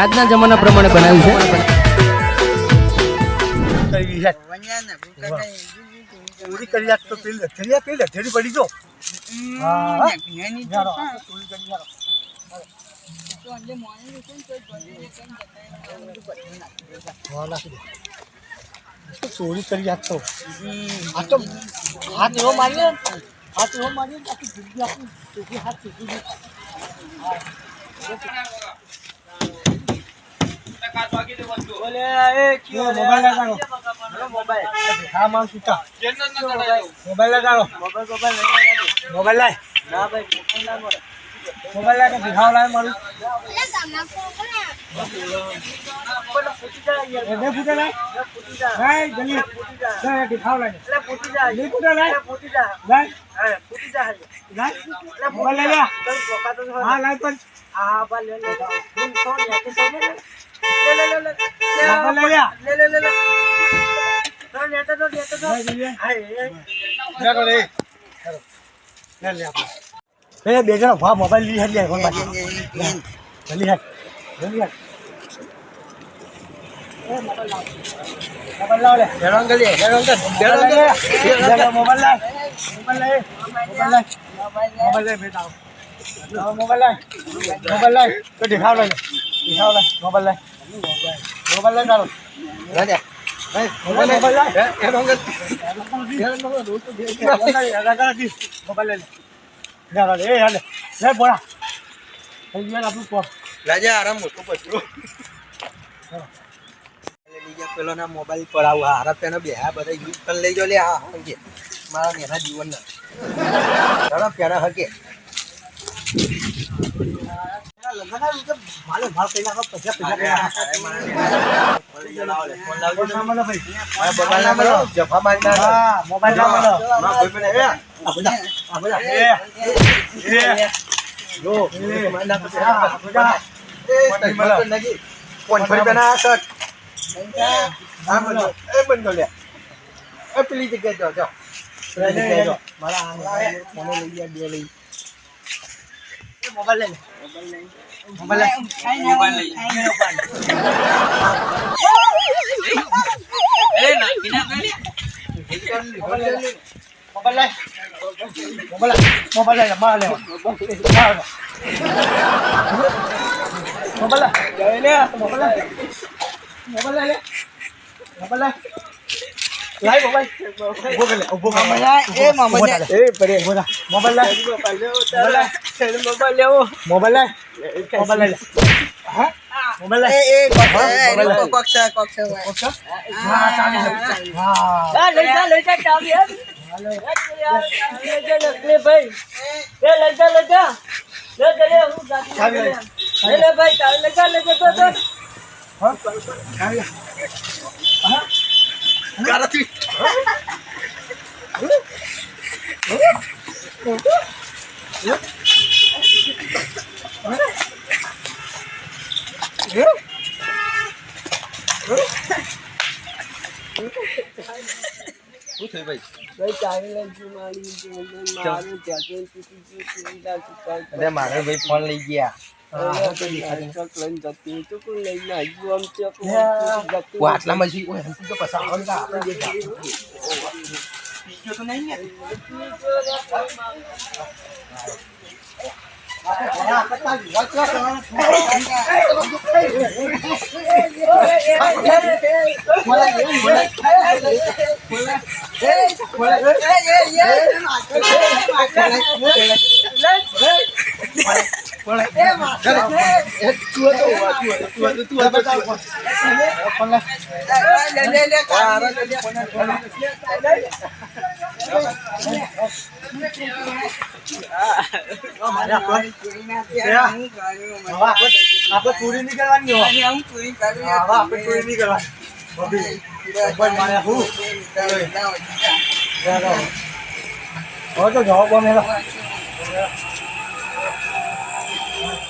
આજના જમાના પ્રમાણે બનાવ્યું છે. કરી રાખ તો પેલી પડી જો. ચોરી કરી રાખતો આ હાથ એવો મારીએ. હાથ એવો મારીએ આખી જિંદગી આખી હાથ. જો, મોબાઈલ બે લઈ લે. હા, લાય પણ. હા લઈ લે. લે તો લે. લે, લે આપણે. એ બે જણા ભા મોબાઈલ લઈ હેડ લે ફોન બાજુ જલ્દી હેડ જલ્દી હેડ એ મોબાઈલ લાવ મોબાઈલ લાવ લે હેડ અંકલ લે હેડ અંકલ હેડ અંકલ લે મોબાઈલ લાવ મોબાઈલ લાવ મોબાઈલ લાવ મોબાઈલ લે બેટા લાવ મોબાઈલ લાવ મોબાઈલ લાવ તો દેખાવ લે દેખાવ લે મોબાઈલ લાવ મોબાઈલ લાવ ચાલો રાજા પેલો ના મોબાઈલ પર આવું. હારા પેના બે હા બધા યુઝ કરી લઈ ગયો લે હા હકે મારા નેના જીવન ના પેના હકે નાખો પૈસા પૈસા કઈ મારા મને લઈ ગયા બે મારી mobile mobile mobile mobile mobile mobile mobile mobile mobile બધા આ બધા એ એ જો મારી ના પછી આ બધા એ મળો નગી કોણ ફરી પેના શર્ટ આ મળો એ બંધો લે એ પેલી જગ્યાએ જાઓ જાઓ પેલી જગ્યાએ જાઓ મારા આ મને લઈ ગયા બે લઈ મોબાઈલ લે મોબાઈલ લે મોબાઈલ લે મોબાઈલ લે મોબાઈલ લે માર લે માર લે મોબાઈલ લે લે મોબાઈલ લે મોબાઈલ લે મોબાઈલ લે લાઈ મોબાઈલ ઉભો કર લે ઉભો કર એ મામા એ પડે ઉભો થા મોબાઈલ લે મોબાઈલ લે મોબાઈલ લેવો મોબાઈલ લે મોબાઈલ લે હા મોબાઈલ લે એ એ મોબાઈલ લે. કોકસા કોકસા હા ભાઈ ચાલે હા ચાલે હા ગારાથી શું થયું મારે ભાઈ ફોન લઈ ગયા Ờ, quạt lắm mà chị cũng không cho bà sợ nữa cả chưa tôi lấy nhỉ Let's આપણે પૂરી નહીં કરવાની આપડે હા પૂરી નહીં કરવાની તો જવાબ બને Thank you.